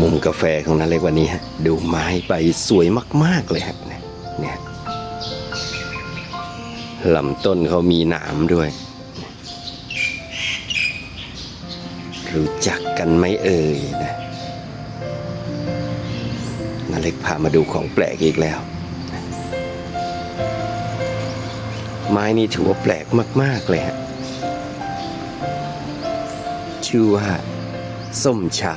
มุมกาแฟของนาเล็กวันนี้ฮะดูไม้ใบสวยมาก ๆ เลยฮะเนี่ยเนี่ยลำต้นเขามีหนามด้วย รู้จักกันไหมเอ่ยนะนาเล็กพามาดูของแปลกอีกแล้ว ไม้นี่ถือว่าแปลกมาก ๆ เลยฮะชื่อว่าส้มเช้า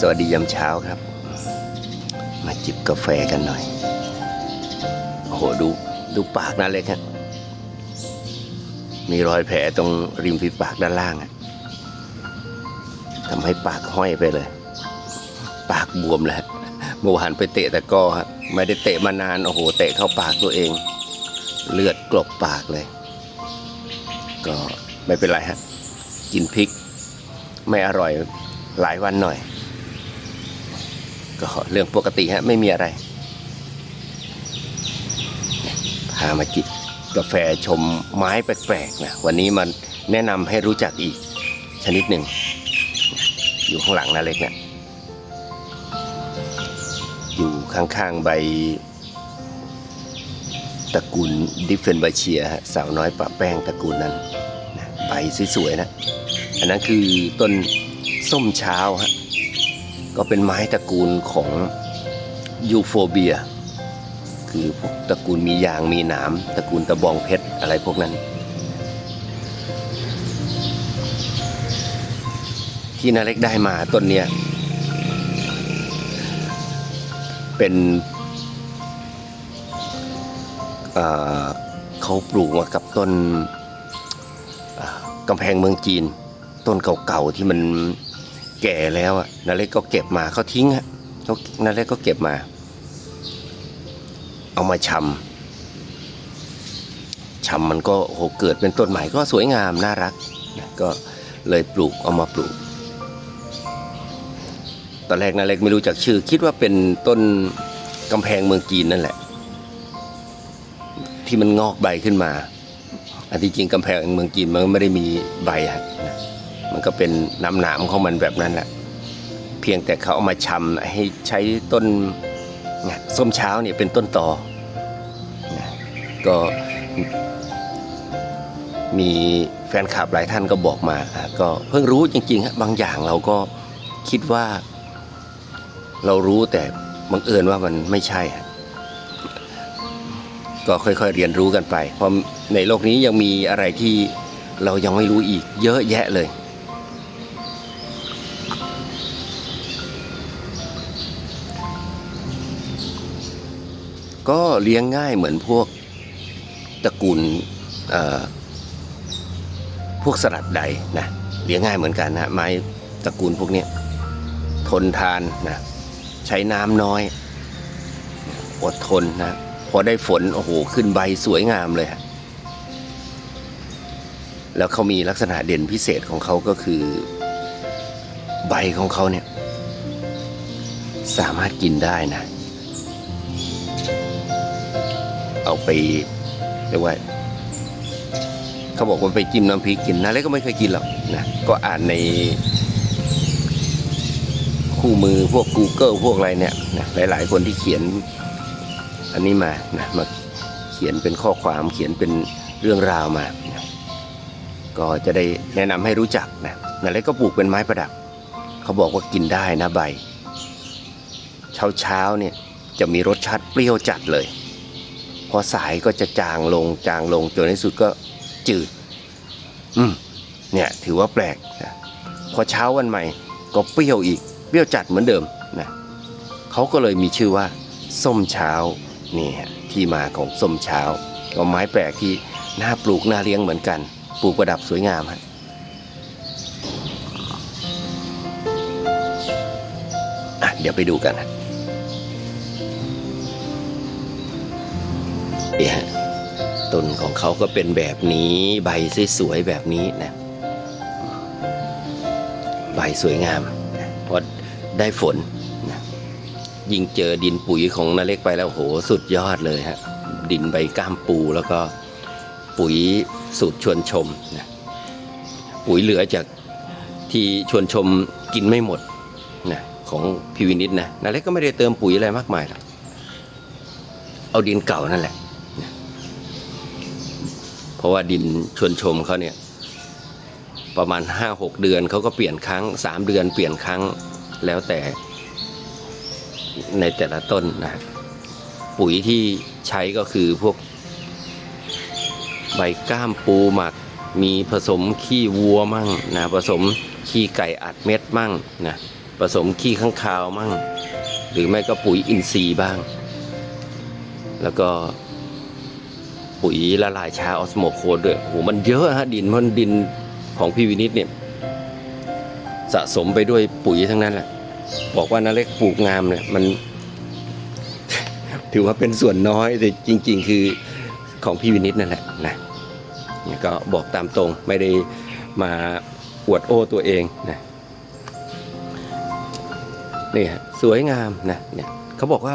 สวัสดียามเช้าครับ มาจิบกาแฟกันหน่อย โอ้โหดูดูปากนั่นเลยครับ มีรอยแผลตรงริมฝีปากด้านล่างอะทำให้ปากห้อยไปเลย ปากบวมแล้วเมื่อวานไปเตะตะก้อฮะไม่ได้เตะมานานโอ้โห เตะเข้าปากตัวเอง เลือดกลบปากเลย ก็ไม่เป็นไรฮะกินพริก ไม่อร่อยหลายวันหน่อย ก็เรื่องปกติฮะไม่มีอะไร พามาจิบกาแฟชมไม้แปลกๆนะวันนี้มันแนะนำให้รู้จักอีกชนิดหนึ่ง อยู่ข้างหลังนะเล็กเนะอยู่ข้างๆใบตระกูลดิฟเฟนบาเชียฮะสาวน้อยปะแป้งตระกูลนั้นนะใบสวยๆนะ อันนั้นคือต้นส้มเช้าฮะ ก็เป็นไม้ตระกูลของยูโฟเบีย คือพวกตระกูลมียางมีหนามตระกูลตะบองเพชรอะไรพวกนั้น ที่นาเล็กได้มาต้นเนี้ยเป็นเเขาปลูกมากับต้นกำแพงเมืองจีน ต้นเก่าๆที่มัน แก่แล้วอะนาเล็กก็เก็บมาเขาทิ้งฮะเขานาเล็กก็เก็บมา เอามาชำชำมันก็โหเกิดเป็นต้นใหม่ก็สวยงามน่ารักนะก็เลยปลูกเอามาปลูก ตอนแรกนาเล็กไม่รู้จักชื่อ คิดว่าเป็นต้นกำแพงเมืองจีนนั่นแหละ ที่มันงอกใบขึ้นมาอันที่จริงกำแพงเมืองจีนมันไม่ได้มีใบอะนะ มันก็เป็นน้ำหนามของมันแบบนั้นแหละเพียงแต่เขาเอามาชำให้ใช้ต้นส้มเช้าเนี่ยเป็นต้นตอก็มีแฟนคลับหลายท่านก็บอกมา ก็เพิ่งรู้จริงๆฮะบางอย่างเราก็คิดว่า เรารู้แต่บังเอิญว่ามันไม่ใช่ฮะก็ค่อยๆเรียนรู้กันไป เพราะในโลกนี้ยังมีอะไรที่เรายังไม่รู้อีกเยอะแยะเลย ก็เลี้ยงง่ายเหมือนพวกตระกูลพวกสลัดใดนะเลี้ยงง่ายเหมือนกันนะไม้ตระกูลพวกนี้ทนทานนะใช้น้ำน้อย อดทนนะพอได้ฝนโอ้โหขึ้นใบสวยงามเลยฮะแล้วเขามีลักษณะเด่นพิเศษของเขาก็คือใบของเขาเนี่ย สามารถกินได้นะ เอาไปเรียกว่าเขาบอกว่าไปจิ้มน้ำพริกกินนะแล้วก็ไม่เคยกินหรอกนะก็อ่านใน คู่มือพวก Google พวกอะไรเนี่ยนะหลาย ๆ คนที่เขียน อันนี้มานะมาเขียนเป็นข้อความเขียนเป็นเรื่องราวมานะก็จะได้แนะนำให้รู้จักนะนั่นแหละก็ปลูกเป็นไม้ประดับ เขาบอกว่ากินได้นะใบ เช้าเช้าเนี่ยจะมีรสชาติเปรี้ยวจัดเลย พอสายก็จะจางลงจางลงจนในสุดก็จืด อืมเนี่ยถือว่าแปลกนะพอเช้าวันใหม่ก็เปรี้ยวอีกเปรี้ยวจัดเหมือนเดิมนะเขาก็เลยมีชื่อว่า ส้มเช้านี่ฮะที่มาของส้มเช้าก็ไม้แปลกที่น่าปลูกน่าเลี้ยงเหมือนกันปลูกประดับสวยงามฮะอะเดี๋ยวไปดูกันนะ นี่ฮะต้นของเขาก็เป็นแบบนี้ใบสวยๆแบบนี้นะใบสวยงามเพราะได้ฝนนะยิ่งเจอดินปุ๋ยของนาเล็กไปแล้วโหสุดยอดเลยฮะดินใบก้ามปูแล้วก็ปุ๋ยสูตรชวนชมนะปุ๋ยเหลือจากที่ชวนชมกินไม่หมดนะของพีวินิดนะนาเล็กก็ไม่ได้เติมปุ๋ยอะไรมากมายหรอกเอาดินเก่านั่นแหละ ราะว่าดินชวนชมเขาเนี่ยประมาณ 5-6 เดือนเขาก็เปลี่ยนครั้ง 3 เดือนเปลี่ยนครั้งแล้วแต่ในแต่ละต้นนะปุ๋ยที่ใช้ก็คือพวก ใบก้ามปูหมักมีผสมขี้วัวมั่งนะผสมขี้ไก่อัดเม็ดมั่งนะผสมขี้ข้างคาวมั่ง หรือไม่ก็ปุ๋ยอินทรีย์บ้าง แล้วก็ ปุ๋ยละลายชาออสโมโคดด้วยโหมันเยอะฮะดินมันดินของพี่วินิตเนี่ยสะสมไปด้วยปุ๋ยทั้งนั้นแหละบอกว่านาเล็กปลูกงามเนี่ยมัน ถือว่าเป็นส่วนน้อยแต่จริง ๆ คือของพี่วินิตนั่นแหละนะก็บอกตามตรงไม่ได้มาอวดโอ้ตัวเองนะนี่ฮะสวยงามนะเนี่ยเขาบอกว่า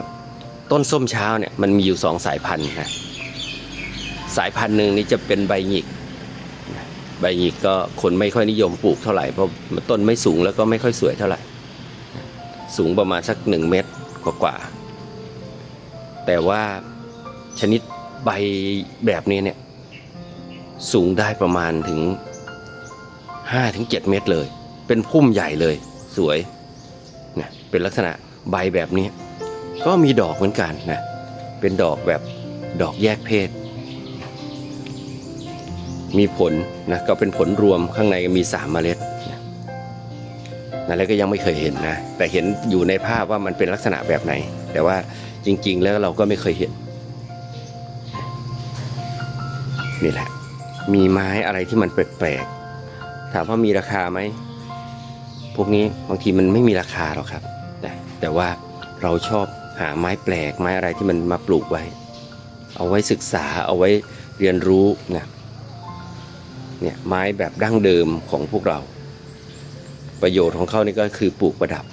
ต้นส้มเช้าเนี่ยมันมีอยู่สองสายพันธุ์นะ สายพันธุ์หนึ่งนี่จะเป็นใบหงิก ใบหงิกก็คนไม่ค่อยนิยมปลูกเท่าไหร่เพราะต้นไม่สูงแล้วก็ไม่ค่อยสวยเท่าไหร่ สูงประมาณสักหนึ่งเมตรกว่าๆแต่ว่าชนิดใบแบบนี้เนี่ยสูงได้ประมาณถึง5ถึง7เมตรเลย เป็นพุ่มใหญ่เลยสวยนะเป็นลักษณะใบแบบนี้ ก็มีดอกเหมือนกันนะเป็นดอกแบบดอกแยกเพศ มีผลนะก็เป็นผลรวมข้างในมีสามเมล็ดนะแหละก็ยังไม่เคยเห็นนะ แต่เห็นอยู่ในภาพว่ามันเป็นลักษณะแบบไหน แต่ว่าจริง ๆ แล้วเราก็ไม่เคยเห็นนี่แหละ มีไม้อะไรที่มันแปลกๆถามว่ามีราคาไหมพวกนี้บางทีมันไม่มีราคาหรอกครับนะแต่ว่าเราชอบหาไม้แปลกไม้อะไรที่มันมาปลูกไว้ เอาไว้ศึกษาเอาไว้เรียนรู้นะ เนี่ยไม้แบบดั้งเดิมของพวกเรา ประโยชน์ของเขานี่ก็คือปลูกประดับ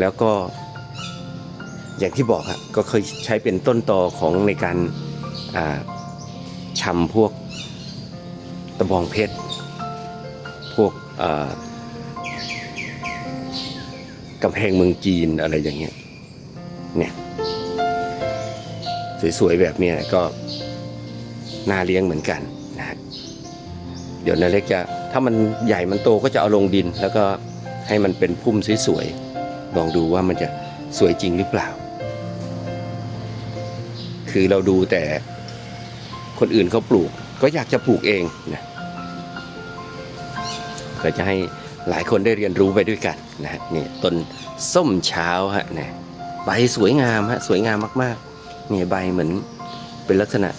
แล้วก็อย่างที่บอกอะก็เคยใช้เป็นต้นตอของในการอ่าชำพวกตะบองเพชร พวกกำแพงเมืองจีนอะไรอย่างเงี้ยเนี่ยสวยๆแบบนี้ก็น่าเลี้ยงเหมือนกัน เดี๋ยวนาเล็กจะถ้ามันใหญ่มันโตก็จะเอาลงดิน แล้วก็ให้มันเป็นพุ่มสวยๆลองดูว่ามันจะสวยจริงหรือเปล่า คือเราดูแต่คนอื่นเขาปลูก ก็อยากจะปลูกเองนะก็จะให้หลายคนได้เรียนรู้ไปด้วยกันนะฮะนี่ต้นส้มเช้าฮะเนี่ยใบสวยงามฮะสวยงามมากๆเนี่ยใบเหมือนเป็นลักษณะ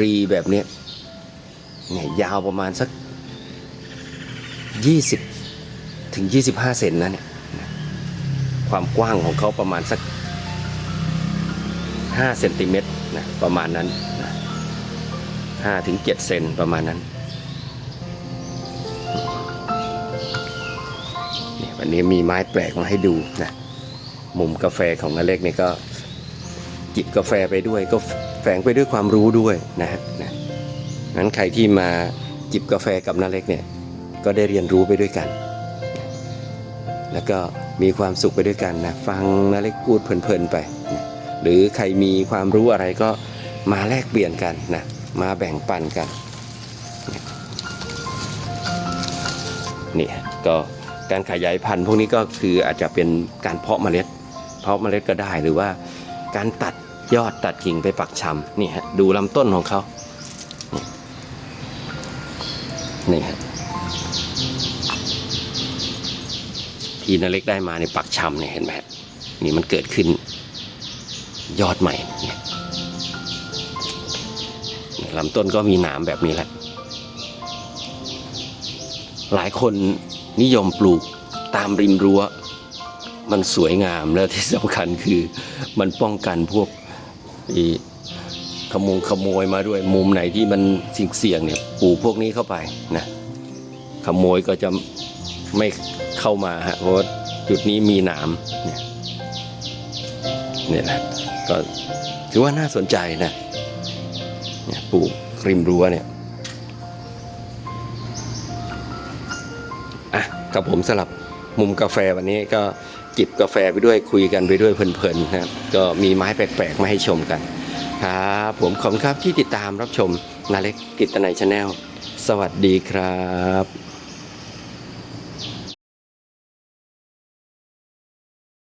รีๆแบบเนี้ย เนี่ยยาวประมาณสัก 20 ถึง 25 เซนนะเนี่ยความกว้างของเขาประมาณสัก5เซนติเมตรนะประมาณนั้นนะ5ถึง7เซนประมาณนั้นเนี่ยวันนี้มีไม้แปลกมาให้ดูนะมุมกาแฟของนาเล็กเนี่ยก็จิบกาแฟไปด้วยก็แฝงไปด้วยความรู้ด้วยนะฮะนะ นั้นใครที่มาจิบกาแฟกับนาเล็กเนี่ยก็ได้เรียนรู้ไปด้วยกัน แล้วก็มีความสุขไปด้วยกันนะฟังนาเล็กพูดเพลินๆไปนะหรือใครมีความรู้อะไรก็มาแลกเปลี่ยนกันนะมาแบ่งปันกันนี่ก็การขยายพันธุ์พวกนี้ก็คืออาจจะเป็นการเพาะเมล็ด เพาะเมล็ดก็ได้หรือว่าการตัดยอดตัดกิ่งไปปักชำนี่ฮะดูลำต้นของเขา นี่ฮะที่นาเล็กได้มาในปักชำเนี่ยเห็นไหมฮะนี่มันเกิดขึ้นยอดใหม่เนี่ยลำต้นก็มีหนามแบบนี้แหละ หลายคนนิยมปลูกตามริมรั้ว มันสวยงามแล้วที่สำคัญคือมันป้องกันพวกอ้ ขโมงขโมยมาด้วยมุมไหนที่มันเสี่ยงเนี่ยปลูกพวกนี้เข้าไปนะขโมยก็จะไม่เข้ามาฮะเพราะจุดนี้มีหนามเนี่ยเนี่ยนะก็ถือว่าน่าสนใจนะเนี่ยปลูกริมรั้วเนี่ยอะกับผมสลับมุมกาแฟวันนี้ก็จิบกาแฟไปด้วยคุยกันไปด้วยเพลินๆนะครับก็มีไม้แปลกๆมาให้ชมกัน ครับผมขอบคุณครับที่ติดตามรับชมนาเล็กกิตนายชาแนลสวัสดีครับ